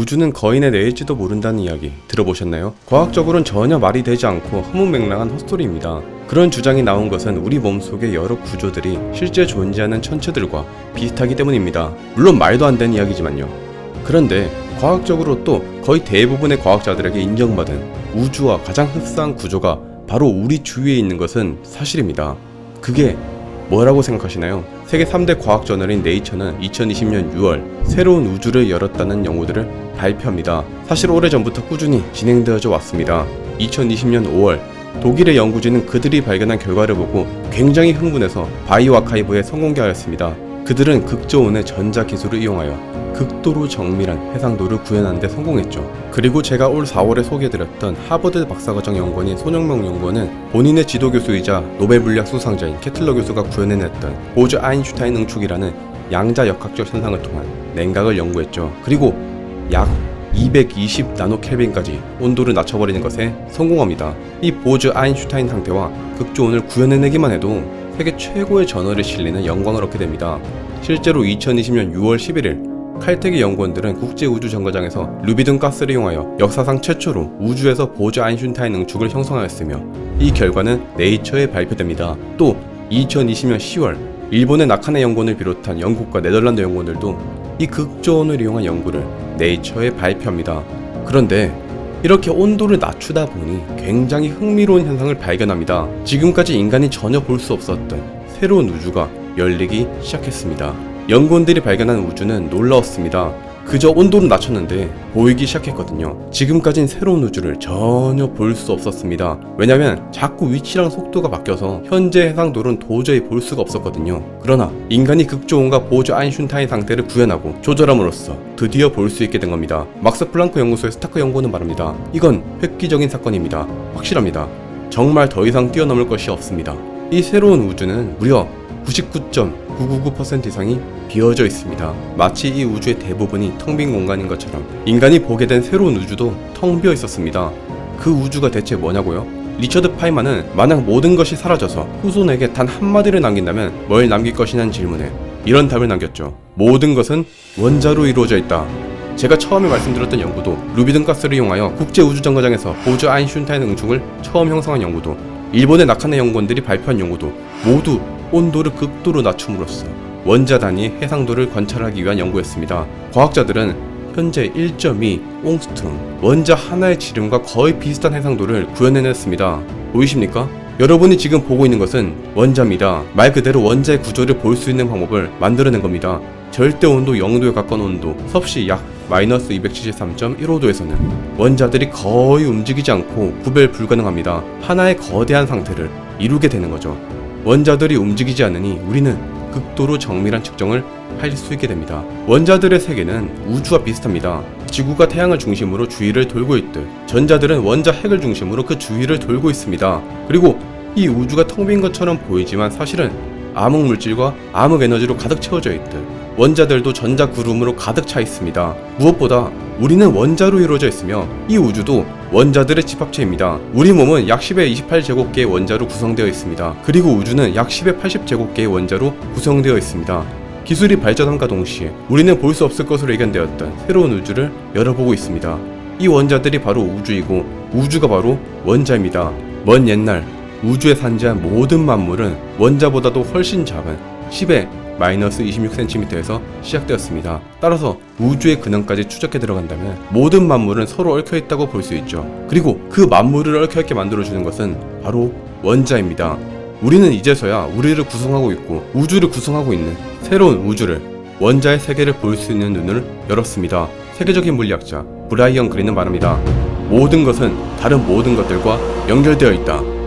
우주는 거인의 뇌일지도 모른다는 이야기 들어보셨나요? 과학적으로는 전혀 말이 되지 않고 허무맹랑한 헛소리입니다. 그런 주장이 나온 것은 우리 몸속의 여러 구조들이 실제 존재하는 천체들과 비슷하기 때문입니다. 물론 말도 안 되는 이야기지만요. 그런데 과학적으로 또 거의 대부분의 과학자들에게 인정받은 우주와 가장 흡사한 구조가 바로 우리 주위에 있는 것은 사실입니다. 그게 뭐라고 생각하시나요? 세계 3대 과학 저널인 네이처는 2020년 6월 새로운 우주를 열었다는 연구들을 발표합니다. 사실 오래전부터 꾸준히 진행되어져 왔습니다. 2020년 5월 독일의 연구진은 그들이 발견한 결과를 보고 굉장히 흥분해서 바이오 아카이브에 선공개하였습니다. 그들은 극저온의 전자 기술을 이용하여 극도로 정밀한 해상도를 구현하는 데 성공했죠. 그리고 제가 올 4월에 소개해드렸던 하버드 박사과정 연구원인 손영명 연구원은 본인의 지도 교수이자 노벨 물리학 수상자인 케틀러 교수가 구현해냈던 보즈 아인슈타인 응축이라는 양자 역학적 현상을 통한 냉각을 연구했죠. 그리고 약 220 나노켈빈까지 온도를 낮춰버리는 것에 성공합니다. 이 보즈 아인슈타인 상태와 극조온을 구현해내기만 해도 세계 최고의 저널에 실리는 영광을 얻게 됩니다. 실제로 2020년 6월 11일 칼텍의 연구원들은 국제우주정거장에서 루비든 가스를 이용하여 역사상 최초로 우주에서 보즈 아인슈타인 응축을 형성하였으며 이 결과는 네이처에 발표됩니다. 또 2020년 10월 일본의 나카네 연구원을 비롯한 영국과 네덜란드 연구원들도 이 극저온을 이용한 연구를 네이처에 발표합니다. 그런데 이렇게 온도를 낮추다 보니 굉장히 흥미로운 현상을 발견합니다. 지금까지 인간이 전혀 볼 수 없었던 새로운 우주가 열리기 시작했습니다. 연구원들이 발견한 우주는 놀라웠습니다. 그저 온도를 낮췄는데 보이기 시작했거든요. 지금까진 새로운 우주를 전혀 볼 수 없었습니다. 왜냐면 자꾸 위치랑 속도가 바뀌어서 현재 해상도는 도저히 볼 수가 없었거든요. 그러나 인간이 극조온과 보조 아인슈타인 상태를 구현하고 조절함으로써 드디어 볼 수 있게 된 겁니다. 막스 플랑크 연구소의 스타크 연구원은 말합니다. 이건 획기적인 사건입니다. 확실합니다. 정말 더 이상 뛰어넘을 것이 없습니다. 이 새로운 우주는 무려 99.999% 이상이 비어져 있습니다. 마치 이 우주의 대부분이 텅 빈 공간인 것처럼 인간이 보게 된 새로운 우주도 텅 비어 있었습니다. 그 우주가 대체 뭐냐고요? 리처드 파이만은 만약 모든 것이 사라져서 후손에게 단 한마디를 남긴다면 뭘 남길 것이냐는 질문에 이런 답을 남겼죠. 모든 것은 원자로 이루어져 있다. 제가 처음에 말씀드렸던 연구도 루비든 가스를 이용하여 국제 우주 정거장에서 보즈 아인슈타인 응축을 처음 형성한 연구도 일본의 나카네 연구원들이 발표한 연구도 모두 온도를 극도로 낮춤으로써 원자 단위의 해상도를 관찰하기 위한 연구였습니다. 과학자들은 현재 1.2 옹스트롬 원자 하나의 지름과 거의 비슷한 해상도를 구현해냈습니다. 보이십니까? 여러분이 지금 보고 있는 것은 원자입니다. 말 그대로 원자의 구조를 볼 수 있는 방법을 만들어낸 겁니다. 절대 온도 0도에 가까운 온도, 섭씨 약 마이너스 273.15도에서는 원자들이 거의 움직이지 않고 구별 불가능합니다. 하나의 거대한 상태를 이루게 되는 거죠. 원자들이 움직이지 않으니 우리는 극도로 정밀한 측정을 할 수 있게 됩니다. 원자들의 세계는 우주와 비슷합니다. 지구가 태양을 중심으로 주위를 돌고 있듯 전자들은 원자 핵을 중심으로 그 주위를 돌고 있습니다. 그리고 이 우주가 텅 빈 것처럼 보이지만 사실은 암흑 물질과 암흑 에너지로 가득 채워져 있듯 원자들도 전자 구름으로 가득 차 있습니다. 무엇보다 우리는 원자로 이루어져 있으며 이 우주도 원자들의 집합체입니다. 우리 몸은 약 10의 28제곱개의 원자로 구성되어 있습니다. 그리고 우주는 약 10의 80제곱개의 원자로 구성되어 있습니다. 기술이 발전함과 동시에 우리는 볼 수 없을 것으로 예견되었던 새로운 우주를 열어보고 있습니다. 이 원자들이 바로 우주이고 우주가 바로 원자입니다. 먼 옛날 우주에 산재한 모든 만물은 원자보다도 훨씬 작은 10의 마이너스 26cm에서 시작되었습니다. 따라서 우주의 근원까지 추적해 들어간다면 모든 만물은 서로 얽혀 있다고 볼 수 있죠. 그리고 그 만물을 얽혀 있게 만들어 주는 것은 바로 원자입니다. 우리는 이제서야 우리를 구성하고 있고 우주를 구성하고 있는 새로운 우주를 원자의 세계를 볼 수 있는 눈을 열었습니다. 세계적인 물리학자 브라이언 그린은 말합니다. 모든 것은 다른 모든 것들과 연결되어 있다.